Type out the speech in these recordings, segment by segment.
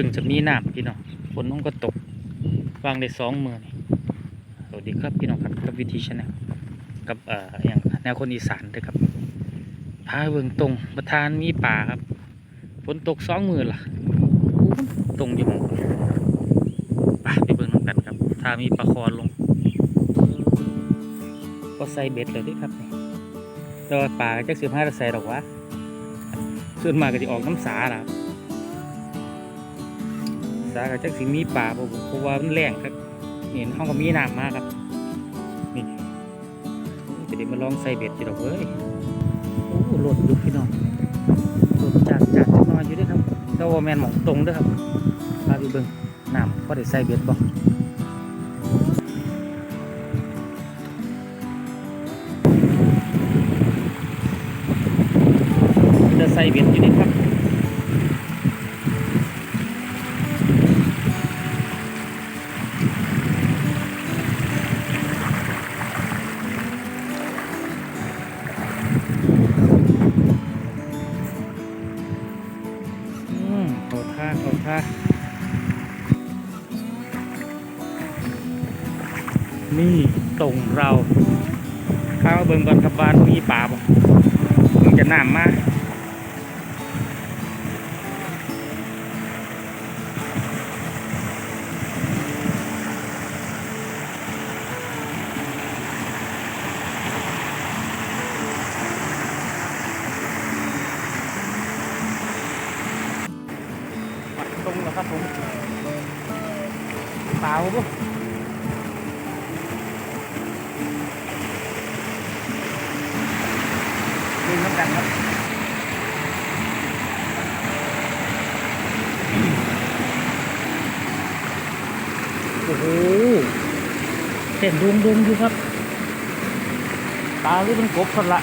พิ่งจะมีน้ำพี่น้องฝนมันก็ตกวางได้สองมือนี่สวัสดีครับพี่น้องครับกับวิธีชนะกับเอ่ออย่างแนวคนอีสานด้วยครับพาเบิ่งตรงประธานมีป่าครับฝนตกสองมือล่ะตรงอยู่มองไปไปเบิ่งน้ำกันครับ ถ้ามีปลาคอลง ก็ใส่เบ็ดเลยด้ครับนี่แต่ว่าป่าก็จะสิบห้าใส่ดอกวะส่วนมากก็จะออกน้ำสาล่ะครับ สาก็จะสิมีป่าบ่บุเพราะว่ามันแรงครับนี่ห้องก็มีน้ำมากครับนี่จะได้มาลองใส่เบ็ดจีดอกเว้ยโอ้หลดอยู่พี่น้องหลดจากจากจักหน้อยอยู่เด้วยครับแต่ว่าแมนหมองตรงด้วยครับพาไปเบิ่งน้ำพอได้ใส่เบ็ดบ่จะใส่เบ็ดอยู่นี่ครับ เขาท่าเขาท่านี่ตรงเรา ข้าวเบิงบอนกรับานมีป่าบ่มึงจะน้ำมา รงแล้วครับผมเปล่าปุ๊บดึงน้ำกันครับโอ้โหเห็นดุงดุงอยู่ครับ ตาหรือเป็นกบคนละ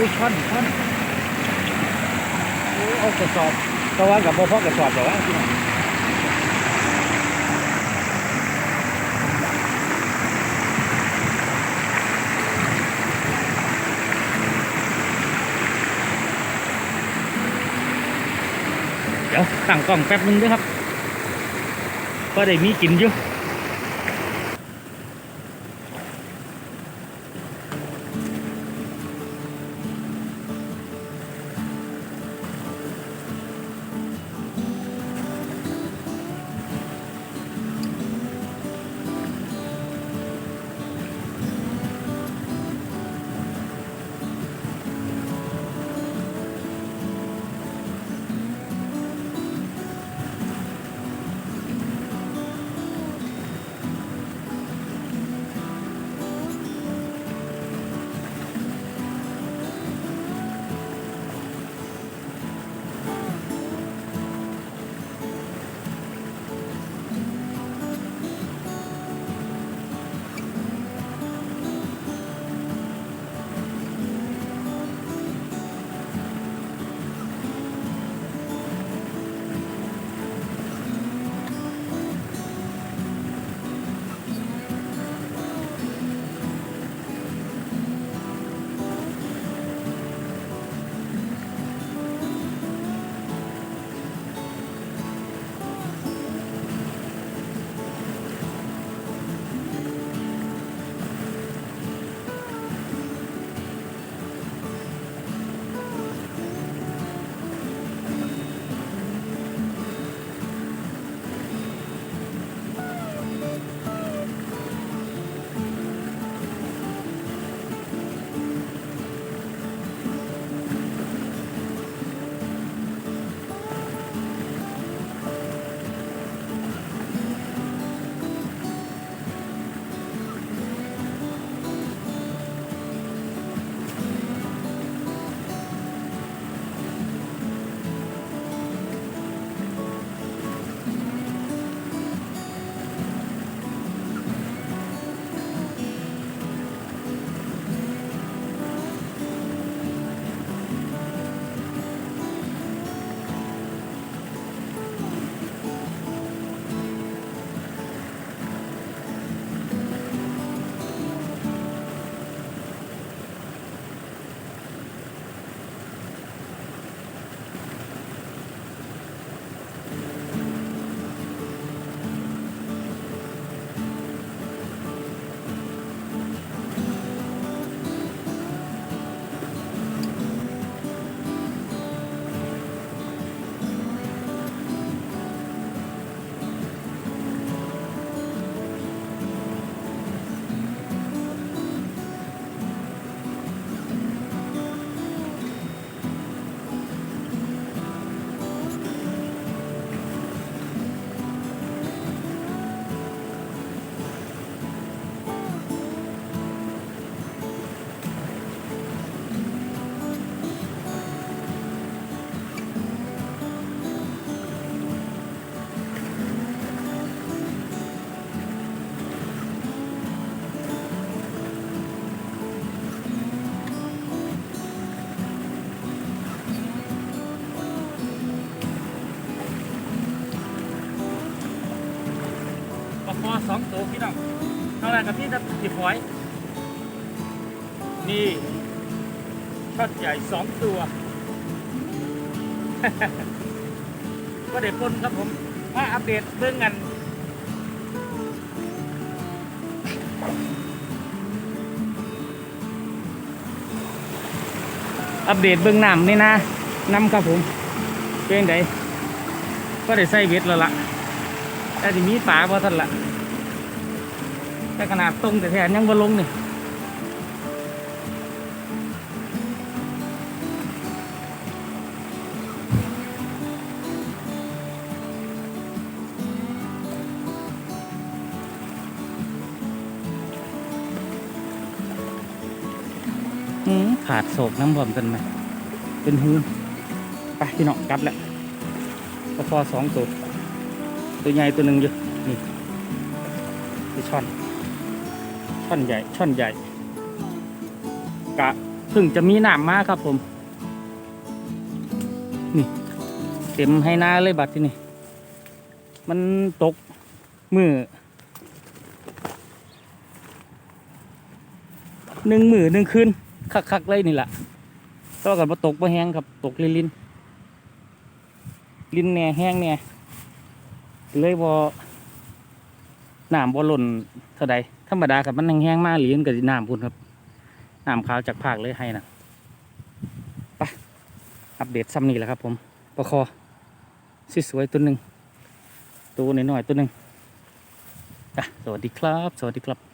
อ้ยช่อนช่อนโอ้ยเอากระสอบต่ว่ากับพ่อพ่อกระสอบแต่ว่าพี่น้องเดี๋ยวตั้งกล้องแป๊บนึงด้วยครับ ก็ได้มีกินอยู่ อสองตัวพี่น้องเท่าไรกับพี่จะกี่ฝอยนี่ช็อตใหญ่สองตัว ก็เด็ดปนครับผม มาอัปเดตเรื่องกันอัปเดตเบื้องน้ำนี่นะน้ำครับผมเป็นไงก็ได้ใส่เวทแล้วล่ะแต่ที่มีปลาพอท่านละ แต่ขนาดตรงแต่แทนยังบ่ลงนี่หืมขาดโศกน้ำบ่อมกันไหมเป็นหืมไปพี่น้องกลับแล้วก็พอสองตัวตัวใหญ่ตัวหนึ่งอยู่นี่คือช่อน ช่อนใหญ่ช่อนใหญ่กะเพิ่งจะมีหน้ำมาครับผม นี่ เต็มให้หน้าเลยบัดที่นี่ มันตกมือหนึ่งมือหนึ่งคืนคักๆเลยนี่แหละต่อกันมาตกมาแห้งครับ ตกลินลินลินแหน่แห้งแหน่เลยบ่น้ำบ่หล่นเท่าใด ธรรมดาครับมันแห้งๆมากหรือมันกับน้ำพุ่นครับน้ำขาวจากภาคเลยให้นะไปอัปเดตซ้ำนี่แหละครับ ผมประคอสวยตัวหนึ่งตัวน้อยๆตัวหนึ่งสวัสดีครับ สวัสดีครับ